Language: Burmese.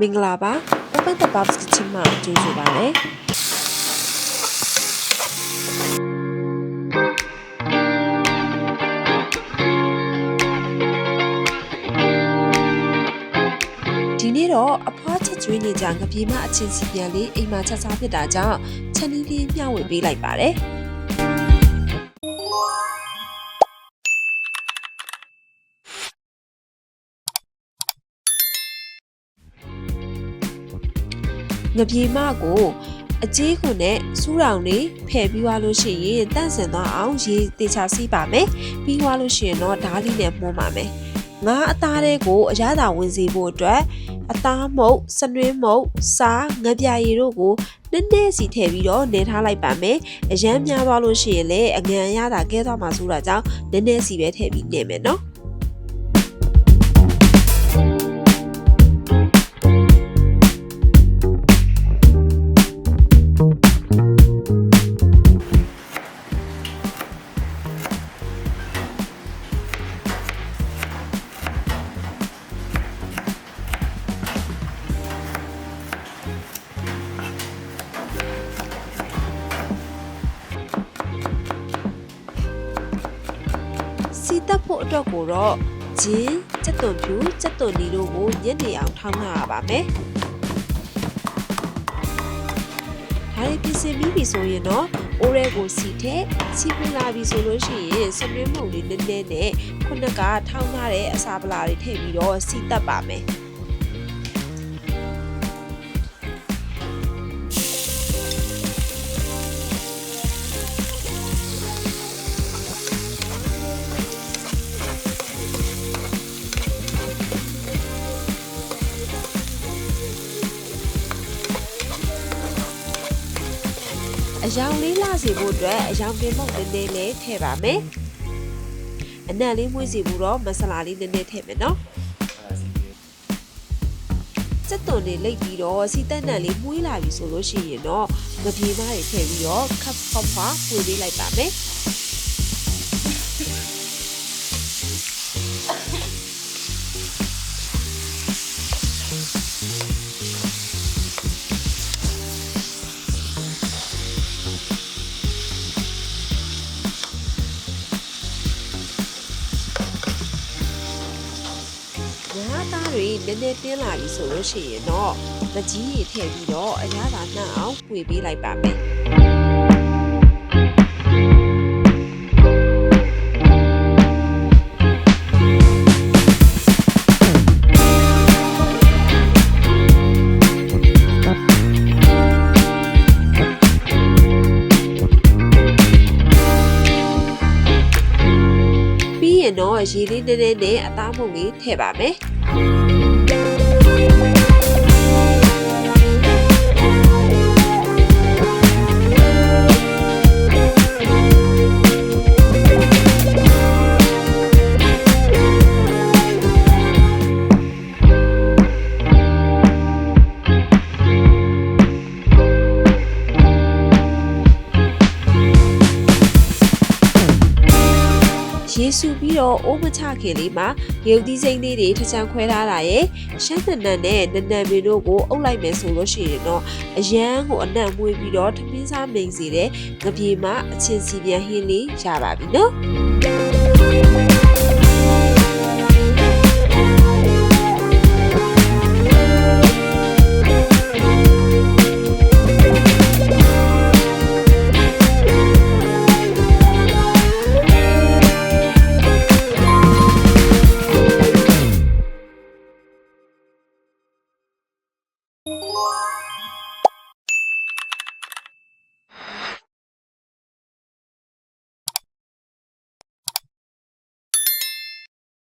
မင်္ဂလာပါ Open the Box Kitchen မှာကြိုဆိုပါမယ်ဒီနေ့တော့အဖွားချက်ကျွေးနေကြငပြေမအချင်းစီပြန်လေးအိမ်မှာချက်စားဖြစ်တာကြောင့်ချက်နည်းလေးမျှဝေပေးလိုက်ပါတယ် ငပြေမကိုအကြီးခွန်နဲ့စူးတောင်လေးဖယ်ပြီးသွားလို့ရှိရင်တန့်စင်သွားအောင်ရေတေချာစီးပါမယ်ပြီးသွားလို့ရှိရင်တော့ဓာတ်လေးနဲ့မှုန်းပါမယ်ငါအသားလေးကိုအရသာဝင်စေဖို့အတွက်အသားမုတ်စနွင်းမုတ်စားငပြာရည်တို့ကိုနည်းနည်းစီထည့်ပြီးတော့နေထားလိုက်ပါမယ်အရမ်းများသွားလို့ရှိရင်လည်းအငံရတာကဲသွားမှာဆိုတာကြောင့်နည်းနည်းစီပဲထည့်ပြီးနေမယ်နော် စီတက်ဖို့အတွက်ကိုတော့ဂျင်းစက်သွန်ဖြူစက်သွန်ဒီတို့ကိုညက်နေအောင်ထောင်းထားရပါမယ်။ဒါရီပြင်ဆင်ပြီးပြီဆိုရင်တော့အိုးရဲကိုစီထက်စီပူလာပြီဆိုလို့ရှိရင်စနွေးမုံလေးနည်းနည်းနဲ့ခုနကထောင်းထားတဲ့အစာပလာတွေထည့်ပြီးတော့စီတက်ပါမယ်။ အယောင်လေးလာစီဖို့အတွက်အယောင်ပင်မုတ်နည်းနည်းလေးထည့်ပါမယ်။အနံ့လေးမွေးစီဖို့တော့မဆလာလေးနည်းနည်းထည့်မယ်နော်။စက်သွန်လေးလိတ်ပြီးတော့စီတက်နံလေးမွေးလာပြီဆိုလို့ရှိရင်တော့ငပြေမတွေထည့်ပြီးတော့ခပ်ဖောက်ဖောက်ဝေပေးလိုက်ပါမယ်။ သားတွေနည်းနည်းတင်းလာပြီဆိုလို့ရှိရင်တော့မကြီးရထည့်ပြီးတော့အရသာနှံ့အောင်ပွေပေးလိုက်ပါမယ် ရင်တော့ရေလေးနည်းနည်းနဲ့အသားမုံလေးထည့်ပါမယ် ရေစုပြီးတော့အိုးမချခင်လေးမှာရုပ်သီးစိမ့်လေးတွေထချမ်းခွဲထားတာရဲ့ရှမ်းနံနံနဲ့နံနံပင်တို့ကိုအုပ်လိုက်မယ်ဆိုလို့ရှိရင်တော့အရန်ကိုအနံ့မွေးပြီးတော့ထမင်းစားမိန်စေတဲ့ငပြေမအချင်းစီပြန်ဟင်းလေးရပါပြီနော်